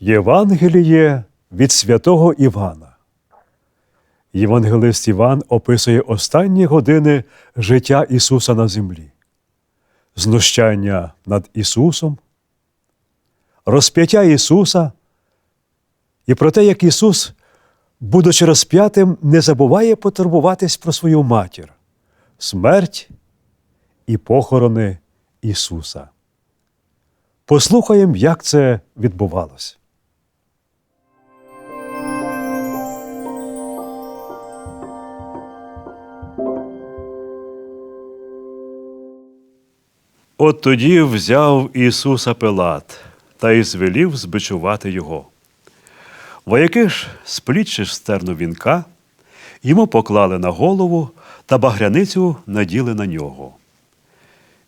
Євангеліє від святого Івана. Євангелист Іван описує останні години життя Ісуса на землі, знущання над Ісусом, розп'яття Ісуса і про те, як Ісус, будучи розп'ятим, не забуває потурбуватись про свою матір, смерть і похорони Ісуса. Послухаємо, як це відбувалося. От тоді взяв Ісуса Пилат та й звелів збичувати його. Вояки ж, сплітши стерну вінка, йому поклали на голову та багряницю наділи на нього.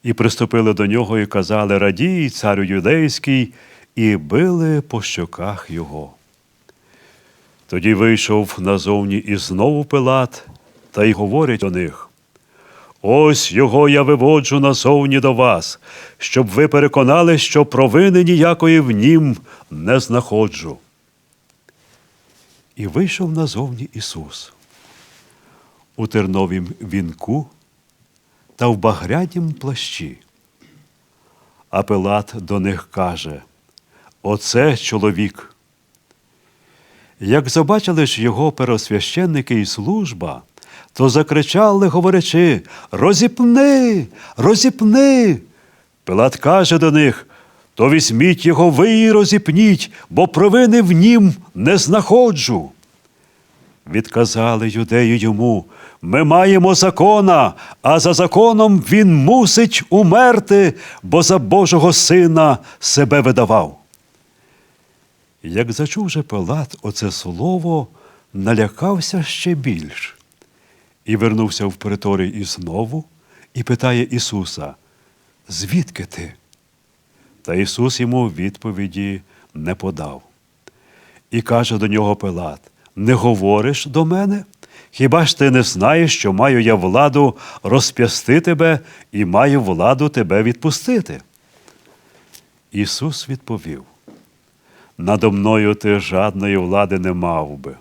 І приступили до нього і казали Радій, царю юдейський, і били по щоках його. Тоді вийшов назовні і знову Пилат, та й говорить до них. Ось його я виводжу назовні до вас, щоб ви переконали, що провини ніякої в нім не знаходжу. І вийшов назовні Ісус у терновім вінку та в багрянім плащі. А Пилат до них каже: Оце чоловік. Як побачили ж його перосвященники і служба, то закричали, говорячи Розіпни, розіпни. Пилат каже до них то візьміть його ви і розіпніть, бо провини в нім не знаходжу. Відказали юдеї йому Ми маємо закона, а за законом він мусить умерти, бо за Божого сина себе видавав. Як зачув же Пилат оце слово, налякався ще більш і вернувся в приторій і знову і питає Ісуса, звідки ти? Та Ісус йому відповіді не подав. І каже до нього Пилат: Не говориш до мене? Хіба ж ти не знаєш, що маю я владу розп'ясти тебе і маю владу тебе відпустити? Ісус відповів: Надо мною ти жадної влади не мав би.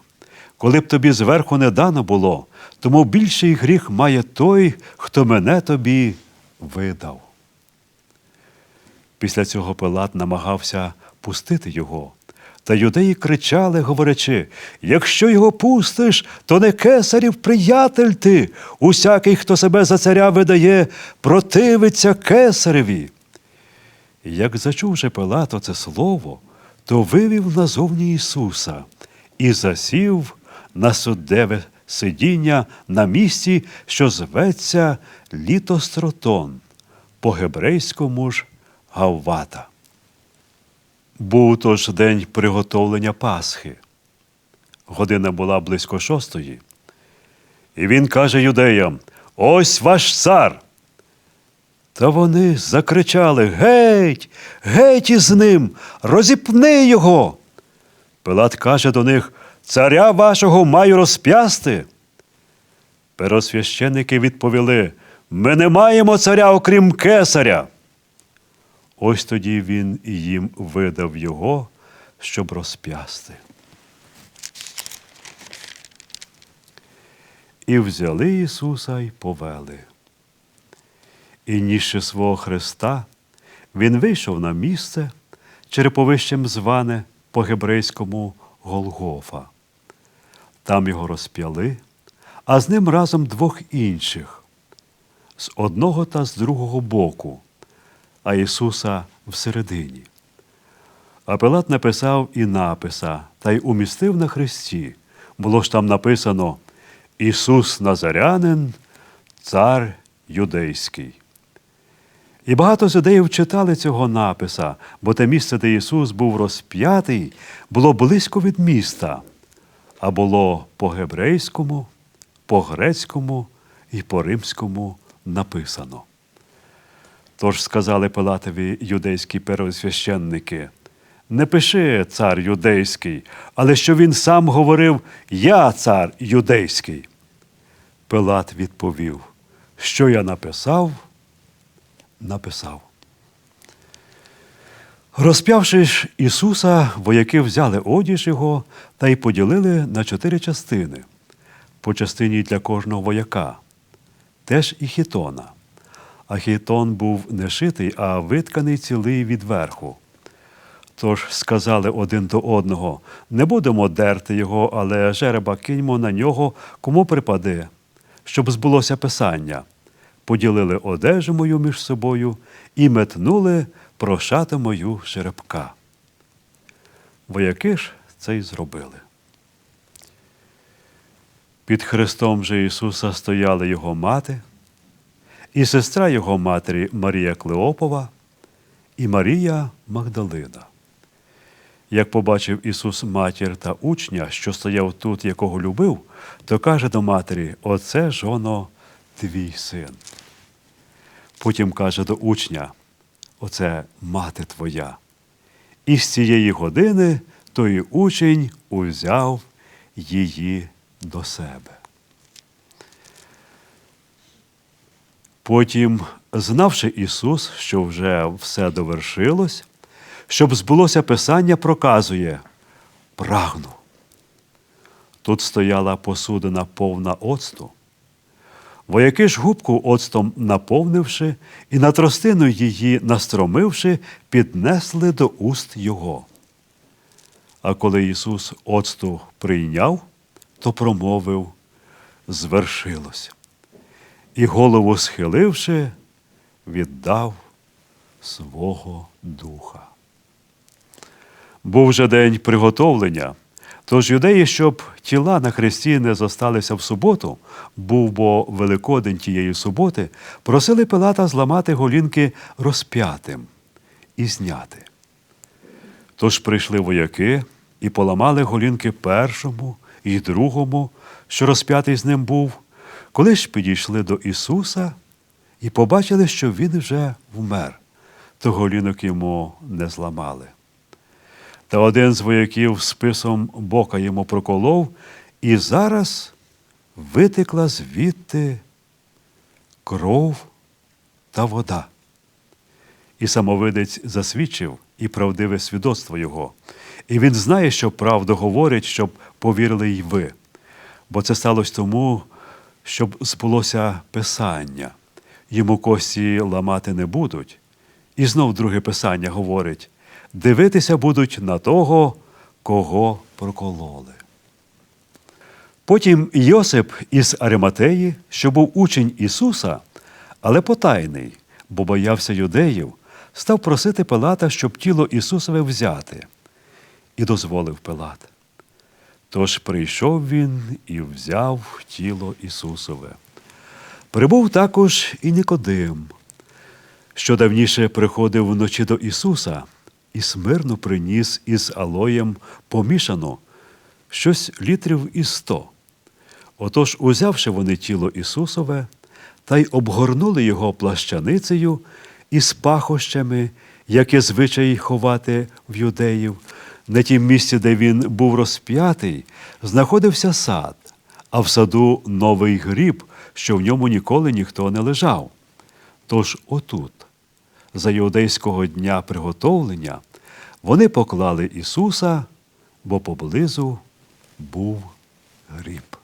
Коли б тобі зверху не дано було, тому більший гріх має той, хто мене тобі видав. Після цього Пилат намагався пустити його. Та юдеї кричали, говорячи: якщо його пустиш, то не кесарів приятель ти. Усякий, хто себе за царя видає, противиться кесареві. Як зачув же Пилат оце слово, то вивів назовні Ісуса і засів на суддеве сидіння на місці, що зветься Літостротон, по-гебрейському ж Гаввата. Був тож день приготовлення Пасхи. Година була близько шостої. І він каже юдеям: Ось ваш цар. Та вони закричали Геть, геть із ним, розіпни його. Пилат каже до них Царя вашого маю розп'ясти. Перосвященники відповіли Ми не маємо царя, окрім кесаря. Ось тоді він їм видав його, щоб розп'ясти. І взяли Ісуса й повели. І нісши свого Христа, Він вийшов на місце, череповищем зване по гебрейському Голгофа. Там його розп'яли, а з ним разом двох інших, з одного та з другого боку, а Ісуса всередині. А Пилат написав і написа та й умістив на хресті. Було ж там написано Ісус Назарянин, цар юдейський. І багато з юдеїв читали цього написа, бо те місце, де Ісус був розп'ятий, було близько від міста, а було по-гебрейському, по-грецькому і по-римському написано. Тож сказали Пилатові юдейські первосвященники, не пиши цар юдейський, але що він сам говорив Я цар юдейський. Пилат відповів, що я написав, написав. Розп'явши ж Ісуса, вояки взяли одіж його та й поділили на чотири частини, по частині для кожного вояка, теж і хітона. А хітон був не шитий, а витканий цілий від верху. Тож сказали один до одного: не будемо дерти його, але жереба киньмо на нього, кому припаде, щоб збулося писання. Поділили одежу мою між собою і метнули прошати мою жеребка. Вояки ж це й зробили. Під хрестом же Ісуса стояли його мати, і сестра його матері Марія Клеопова, і Марія Магдалина. Як побачив Ісус матір та учня, що стояв тут, якого любив, то каже до матері: Оце жоно твій син. Потім каже до учня: Оце мати твоя. І з цієї години той учень узяв її до себе. Потім, знавши Ісус, що вже все довершилось, щоб збулося Писання, проказує прагну. Тут стояла посудина повна оцту. Вояки ж губку оцтом наповнивши і на тростину її настромивши, піднесли до уст його. А коли Ісус оцту прийняв, то промовив звершилося. І голову схиливши, віддав свого духа. Був же день приготовлення. Тож юдеї, щоб тіла на хресті не зосталися в суботу, був бо Великодень тієї суботи, просили Пилата зламати голінки розп'ятим і зняти. Тож прийшли вояки і поламали голінки першому і другому, що розп'ятий з ним був, коли ж підійшли до Ісуса і побачили, що Він вже вмер, то голінок йому не зламали. Та один з вояків списом бока йому проколов, і зараз витекла звідти кров та вода. І самовидець засвідчив і правдиве свідоцтво його. І він знає, що правду говорить, щоб повірили й ви. Бо це сталося тому, щоб збулося Писання. Йому кості ламати не будуть. І знов друге Писання говорить дивитися будуть на того, кого прокололи. Потім Йосип із Ариматеї, що був учень Ісуса, але потайний, бо боявся юдеїв, став просити Пилата, щоб тіло Ісусове взяти, і дозволив Пилат. Тож прийшов він і взяв тіло Ісусове. Прибув також і Нікодим, що давніше приходив вночі до Ісуса і смирно приніс із алоєм помішано щось літрів із сто. Отож, узявши вони тіло Ісусове та й обгорнули його плащаницею із пахощами, яке звичай ховати в юдеїв, на тім місці, де він був розп'ятий, знаходився сад, а в саду новий гріб, що в ньому ніколи ніхто не лежав. Тож отут, за юдейського дня приготовлення, вони поклали Ісуса, бо поблизу був гріб.